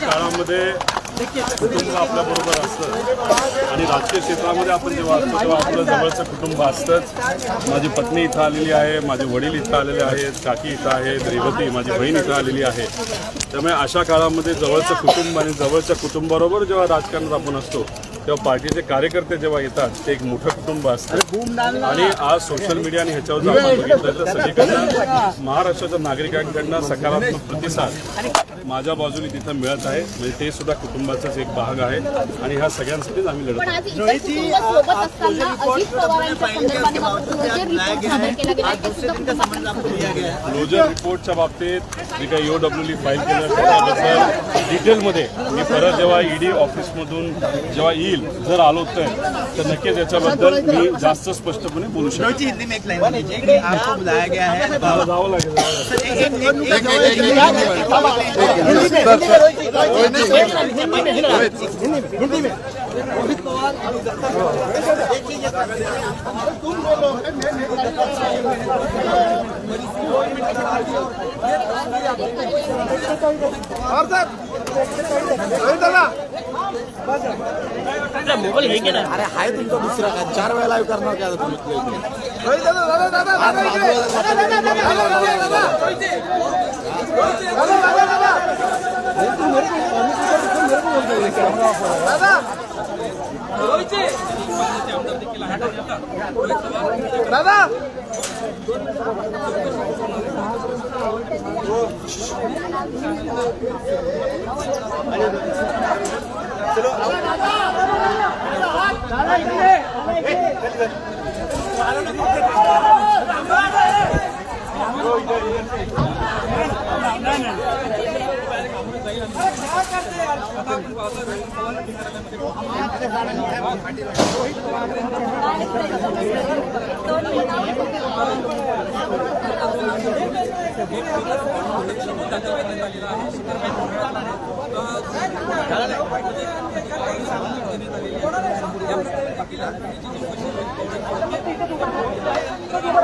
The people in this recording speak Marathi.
काळामध्ये कुटुंब आपल्या बरोबर असतं. आणि राजकीय क्षेत्रामध्ये आपण जेव्हा असतो तेव्हा आपलं जवळचं कुटुंब असतंच. माझी पत्नी इथं आलेली आहे माझे वडील इथं आलेले आहेत काकी इथं आहेत रेवती माझी बहीण इथं आलेली आहे. त्यामुळे अशा काळामध्ये जवळचं कुटुंब आणि जवळच्या कुटुंबाबरोबर जेव्हा राजकारणात आपण असतो तेव्हा पार्टीचे कार्यकर्ते जेव्हा येतात ते एक मोठं कुटुंब असतं आणि आज सोशल मीडिया आणि ह्याच्यावर जर आपण बघितलं तर सगळीकडनं महाराष्ट्राच्या नागरिकांकडनं सकारात्मक प्रतिसाद माझ्या बाजूने तिथं मिळत आहे म्हणजे ते सुद्धा कुटुंबाचाच एक भाग आहे आणि ह्या सगळ्यांसाठीच आम्ही लढत क्लोजर रिपोर्टच्या बाबतीत जी काही ओ डब्ल्यू फाईल केलं त्याच्याबद्दल डिटेलमध्ये मी परत जेव्हा ईडी ऑफिसमधून जेव्हा येईल जर आलो तर. तर नक्कीच याच्याबद्दल मी जास्त स्पष्टपणे बोलू शकतो. हिंदी में एक लाइन दीजिए कि आपको बुलाया गया है मला जावं लागेल. जावं लागेल. अरे हाय तुमचा दुसरा काय चार वेळा लाईव्ह करणार काय आता तुम्ही